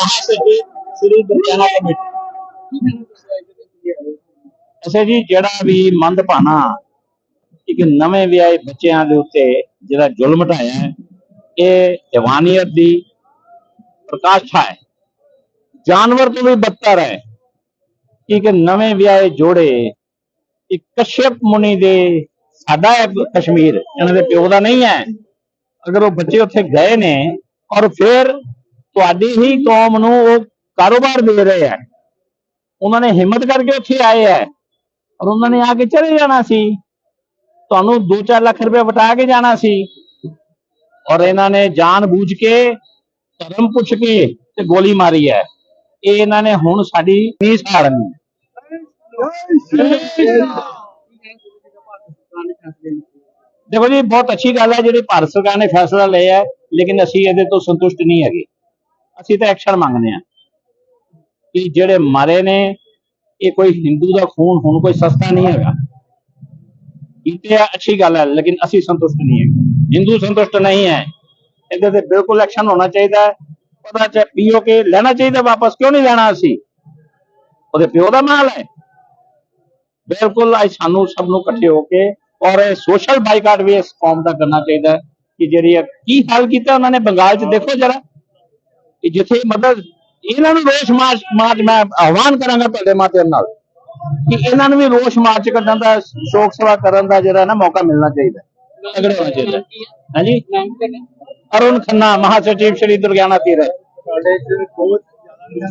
ਮਹਾਸਚਿਵ ਸ਼੍ਰੀ Durgiana committee ਅੱਛਾ ਜੀ, ਜਿਹੜਾ ਵੀ ਮੰਦ ਇੱਕ ਨਵੇਂ ਵਿਆਹੇ ਬੱਚਿਆਂ ਦੇ ਉੱਤੇ ਜਿਹੜਾ ਜ਼ੁਲਮ ਢਾਇਆ ਹੈ, ਇਹ ਜਵਾਨੀਅਤ ਦੀ ਪ੍ਰਕਾਸ਼ਾ ਹੈ। ਜਾਨਵਰ ਤੋਂ ਵੀ ਬੱਤਰ ਹੈ। ਕਿ ਇੱਕ ਨਵੇਂ ਵਿਆਹੇ ਜੋੜੇ, ਇੱਕ ਕਸ਼ਯਪ ਮੁਨੀ ਦੇ ਸਾਡਾ ਹੈ ਕਸ਼ਮੀਰ, ਇਹਨਾਂ ਦੇ ਪਿਓ ਦਾ ਨਹੀਂ ਹੈ। ਅਗਰ ਉਹ ਬੱਚੇ ਉੱਥੇ ਗਏ ਨੇ ਔਰ ਫਿਰ ਤੁਹਾਡੀ ਹੀ ਕੌਮ ਨੂੰ ਉਹ ਕਾਰੋਬਾਰ ਦੇ ਰਹੇ ਹੈ। ਉਹਨਾਂ ਨੇ ਹਿੰਮਤ ਕਰਕੇ ਉੱਥੇ ਆਏ ਹੈ ਔਰ ਉਹਨਾਂ ਨੇ ਆ ਕੇ ਚਲੇ ਜਾਣਾ ਸੀ। ਤੁਹਾਨੂੰ 2-4 ਲੱਖ ਰੁਪਏ ਵਟਾ ਕੇ ਜਾਣਾ ਸੀ। ਔਰ ਇਹਨਾਂ ਨੇ ਜਾਣ ਬੂਝ ਕੇ ਧਰਮ ਪੁੱਛ ਕੇ ਤੇ ਗੋਲੀ ਮਾਰੀ ਹੈ। ਇਹ ਇਹਨਾਂ ਨੇ ਹੁਣ ਸਾਡੀ ਨਹੀਂ ਸਾੜਨੀ ਦੇਖੋ ਜੀ ਬਹੁਤ ਅੱਛੀ ਗੱਲ ਹੈ ਜਿਹੜੀ ਭਾਰਤ ਸਰਕਾਰ ਨੇ ਫੈਸਲਾ ਲਿਆ ਹੈ ਲੇਕਿਨ ਅਸੀਂ ਇਹਦੇ ਤੋਂ ਸੰਤੁਸ਼ਟ ਨਹੀਂ ਹੈਗੇ। ਅਸੀਂ ਤਾਂ ਐਕਸ਼ਨ ਮੰਗਦੇ ਹਾਂ ਕਿ ਜਿਹੜੇ ਮਾਰੇ ਨੇ, ਇਹ ਕੋਈ ਹਿੰਦੂ ਦਾ ਖੂਨ ਹੁਣ ਕੋਈ ਸਸਤਾ ਨਹੀਂ ਹੈਗਾ। ਇਹ ਅੱਛੀ ਗੱਲ ਹੈ, ਲੇਕਿਨ ਅਸੀਂ ਸੰਤੁਸ਼ਟ ਨਹੀਂ ਹੈਗੇ। ਹਿੰਦੂ ਸੰਤੁਸ਼ਟ ਨਹੀਂ ਹੈ। ਇਹਦੇ ਤੇ ਬਿਲਕੁਲ ਐਕਸ਼ਨ ਹੋਣਾ ਚਾਹੀਦਾ ਹੈ। ਪਤਾ ਚ ਪੀਓ ਕੇ ਲੈਣਾ ਚਾਹੀਦਾ ਵਾਪਸ, ਕਿਉਂ ਨਹੀਂ ਲੈਣਾ ਅਸੀਂ? ਉਹਦੇ ਪਿਓ ਦਾ ਮਾਲ ਹੈ। ਬਿਲਕੁਲ ਅੱਜ ਸਾਨੂੰ ਸਭ ਨੂੰ ਇਕੱਠੇ ਹੋ ਕੇ ਔਰ ਇਹ ਸੋਸ਼ਲ ਬਾਈਕਾਟ ਵੀ ਇਸ ਕੌਮ ਦਾ ਕਰਨਾ ਚਾਹੀਦਾ ਕਿ ਜਿਹੜੀ ਇਹ ਕੀ ਹਾਲ ਕੀਤਾ ਉਹਨਾਂ ਨੇ, ਬੰਗਾਲ 'ਚ ਦੇਖੋ ਜਰਾ। ਕਿ ਜਿੱਥੇ ਮਤਲਬ ਇਹਨਾਂ ਨੂੰ ਰੋਸ ਮਾਰਚ ਮਾਰਚ ਮੈਂ ਆਹਵਾਨ ਕਰਾਂਗਾ ਤੁਹਾਡੇ ਮਾਧਿਅਮ ਨਾਲ ਕਿ ਇਹਨਾਂ ਨੂੰ ਵੀ ਰੋਸ ਮਾਰਚ ਕਰਨ ਦਾ ਸ਼ੋਕ ਸਭਾ ਕਰਨ ਦਾ ਜਿਹੜਾ ਨਾ ਮੌਕਾ ਮਿਲਣਾ ਚਾਹੀਦਾ ਹੈ। ਤਗੜੇ ਹੋਣਾ ਚਾਹੀਦਾ ਹੈ। ਹਾਂਜੀ ਅਰੁਣ ਖੰਨਾ ਮਹਾਸਚਿਵ ਸ਼੍ਰੀ ਦੁਰਗਿਆਨਾ ਇੱਥੇ ਬਹੁਤ ਜ਼ਿਆਦਾ